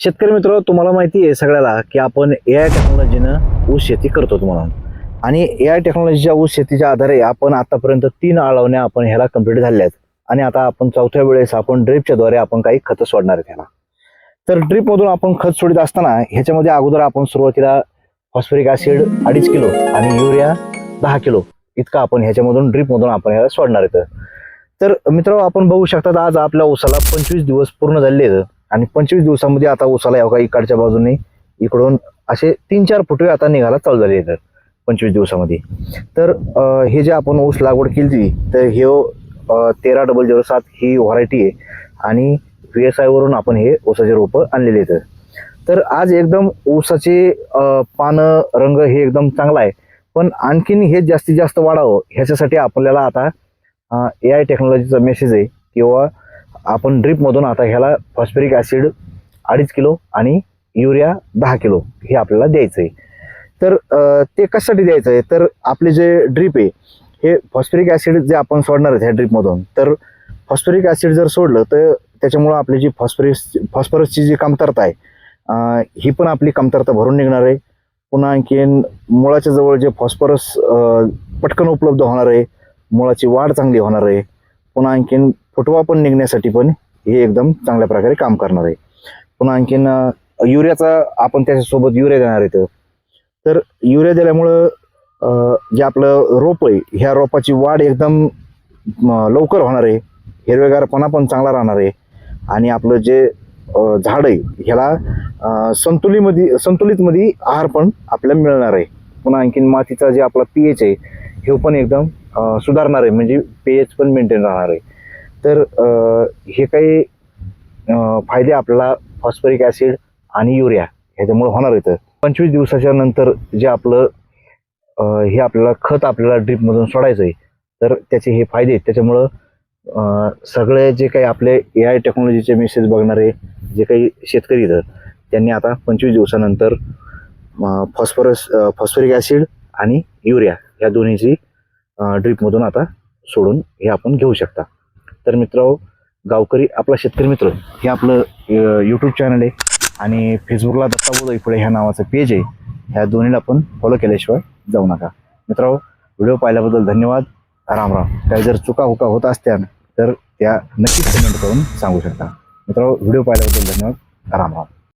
शेतकरी मित्र तुम्हाला माहिती आहे सगळ्याला की आपण ए आय टेक्नॉलॉजीनं ऊस शेती करतो तुम्हाला. आणि ए आय टेक्नॉलॉजीच्या ऊस शेतीच्या आधारे आपण आतापर्यंत तीन आळवण्या आपण ह्याला कंप्लीट झाल्या आहेत. आणि आता आपण चौथ्या वेळेस आपण ड्रीपच्या द्वारे आपण काही खतं सोडणार आहेत ह्याला. तर ड्रीप मधून आपण खत सोडित असताना ह्याच्यामध्ये अगोदर आपण सुरुवातीला फॉस्फरिक ऍसिड अडीच किलो आणि युरिया दहा किलो इतका आपण ह्याच्यामधून ड्रीप मधून आपण ह्याला सोडणार आहेत. तर मित्र आपण बघू शकतात आज आपल्या ऊसाला पंचवीस दिवस पूर्ण झालेले आहेत. आणि पंचवीस दिवसामध्ये आता ऊसाला का इकडच्या बाजूने इकडून असे तीन चार फुटवे आता निघायला चालू झाले आहेत पंचवीस दिवसामध्ये. तर हे जे आपण ऊस लागवड केली तर हे तेरा डबल झिरो सात ही व्हरायटी आहे आणि व्ही एस आयवरून आपण हे ऊसाचे रोपं आणलेले आहेत. तर आज एकदम ऊसाचे पानं रंग हे एकदम चांगला आहे. पण आणखीन हे जास्तीत जास्त वाढावं ह्याच्यासाठी आपल्याला आता ए आय टेक्नॉलॉजीचा मेसेज आहे किंवा आपण ड्रीपमधून आता ह्याला फॉस्फरिक ॲसिड अडीच किलो आणि युरिया दहा किलो हे आपल्याला द्यायचं आहे तर ते कशासाठी द्यायचं आहे तर आपले जे ड्रीप आहे हे फॉस्फरिक ॲसिड जे आपण सोडणार आहेत ह्या ड्रीपमधून तर फॉस्फरिक ॲसिड जर सोडलं तर त्याच्यामुळं आपली जी फॉस्फरस फॉस्फरसची जी कमतरता आहे ही पण आपली कमतरता भरून निघणार आहे. पुन्हा आणखीन मुळाच्या जवळ जे फॉस्फरस पटकन उपलब्ध होणार आहे मुळाची वाढ चांगली होणार आहे. पुन्हा आणखीन फुटवा पण निघण्यासाठी पण हे एकदम चांगल्या प्रकारे काम करणार आहे. पुन्हा आणखीन युरियाचा आपण त्याच्यासोबत युरिया देणार आहे तर. युरिया दिल्यामुळं जे आपलं रोप आहे ह्या रोपाची वाढ एकदम लवकर होणार आहे. हिरवेगारपणा पण चांगला राहणार आहे. आणि आपलं जे झाड आहे ह्याला संतुलीमध्ये संतुलितमध्ये आहार पण आपल्याला मिळणार आहे. पुन्हा आणखीन मातीचा जे आपला पीएच आहे हे पण एकदम सुधारणार आहे. म्हणजे पी एच पण मेंटेन राहणार आहे. तर हे काही फायदे आपल्याला फॉस्फरिक ॲसिड आणि युरिया ह्याच्यामुळे होणार आहेत. पंचवीस दिवसाच्या नंतर जे आपलं हे आपल्याला खत आपल्याला ड्रीपमधून सोडायचं आहे तर त्याचे हे फायदे आहेत. त्याच्यामुळं सगळे जे काही आपले ए आय टेक्नॉलॉजीचे मेसेज बघणारे जे काही शेतकरी इथं त्यांनी आता पंचवीस दिवसानंतर फॉस्फरस फॉस्फरिक ॲसिड आणि युरिया या दोन्हीची ड्रीपमधून आता सोडून हे आपण घेऊ शकता. तर मित्र हो, गावकरी आपला शेतकरी मित्र हो, हे आपलं यूट्यूब चॅनल आहे. आणि फेसबुकला दत्ता पुढे ह्या नावाचं पेज आहे. ह्या दोन्हीला पण फॉलो केल्याशिवाय जाऊ नका. मित्रांनो हो, व्हिडिओ पाहिल्याबद्दल धन्यवाद. राम राम. काय जर चुका हुका होत असत्या तर त्या नक्कीच कमेंट करून सांगू शकता. मित्रांनो व्हिडिओ पाहिल्याबद्दल धन्यवाद. राम राम.